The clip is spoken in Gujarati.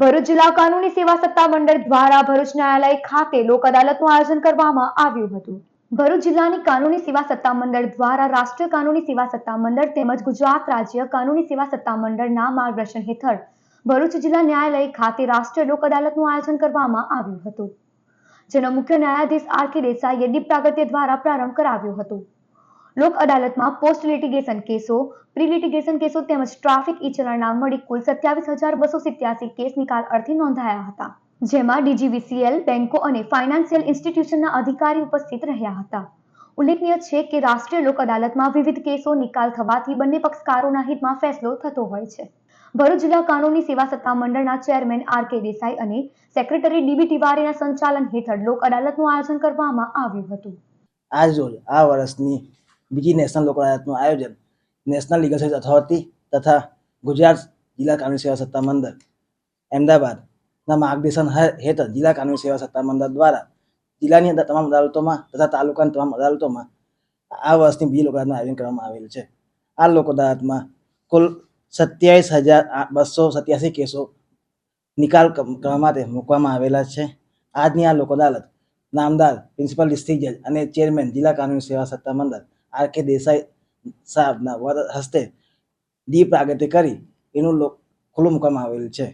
ભરૂચ જિલ્લા કાનૂની સેવા સત્તા મંડળ દ્વારા ભરૂચ ન્યાયાલય ખાતે લોક અદાલતનું આયોજન કરવામાં આવ્યું હતું. ભરૂચ જિલ્લાની કાનૂની સેવા સત્તા મંડળ દ્વારા રાષ્ટ્રીય કાનૂની સેવા સત્તા મંડળ તેમજ ગુજરાત રાજ્ય કાનૂની સેવા સત્તા મંડળના માર્ગદર્શન હેઠળ ભરૂચ જિલ્લા ન્યાયાલય ખાતે રાષ્ટ્રીય લોક અદાલતનું આયોજન કરવામાં આવ્યું હતું. જેનો મુખ્ય ન્યાયાધીશ આર કે દેસાઈએ દીપ પ્રાગત્ય દ્વારા પ્રારંભ કરાવ્યો હતો. લોક અદાલતમાં પોસ્ટ લિટિગેશન કેસો પ્રી લિટિગેશન કેસો તેમજ ટ્રાફિક ઈ મળી કુલ સત્યાવીસ હજાર બસો સિત્યાસી કેસ નિકાલ અર્થે નોંધાયા હતા જેમાં ડીજીવીસીએલ બેન્કો અને ફાઇનાન્શિયલ ઇન્સ્ટિટ્યુશનના અધિકારી ઉપસ્થિત રહ્યા હતા ઉલ્લેખનીય છે કે રાષ્ટ્રીય લોક અદાલતમાં વિવિધ કેસો નિકાલ થવાથી બંને પક્ષકારોના હિતમાં ફેસલો થતો હોય છે ભરૂચ જિલ્લા કાનૂની સેવા સત્તા મંડળના ચેરમેન આર કે દેસાઈ અને સેક્રેટરી ડીબી તિવારીના સંચાલન હેઠળ લોક અદાલતનું આયોજન કરવામાં આવ્યું હતું। આજ આ વર્ષની બીજી નેશનલ લોક અદાલતનું આયોજન નેશનલ લીગલ સર્વિસ અથોરિટી તથા ગુજરાત જિલ્લા કાનૂની સેવા સત્તા મંડળ. અમદાવાદના માર્ગદર્શન હેઠળ જિલ્લા કાનૂની સેવા સત્તા મંડળ દ્વારા જિલ્લાની અંદર તમામ અદાલતોમાં તથા તાલુકાની તમામ અદાલતોમાં આ વર્ષની બીજી લોક અદાલતનું આયોજન કરવામાં આવેલ છે. આ લોક અદાલતમાં કુલ સત્યાવીસ હજાર બસો સત્યાસી કેસો નિકાલ કરવા માટે મૂકવામાં આવેલા છે. આજની આ લોક અદાલત નામદાર પ્રિન્સિપલ ડિસ્ટ્રિક્ટ જજ અને ચેરમેન જિલ્લા કાનૂની સેવા સત્તા મંડળ આર કે દેસાઈ સાહેબના વર હસ્તે દીપ પ્રાગટ્ય કરી. એનું ખુલ્લું મૂકવામાં આવેલ છે.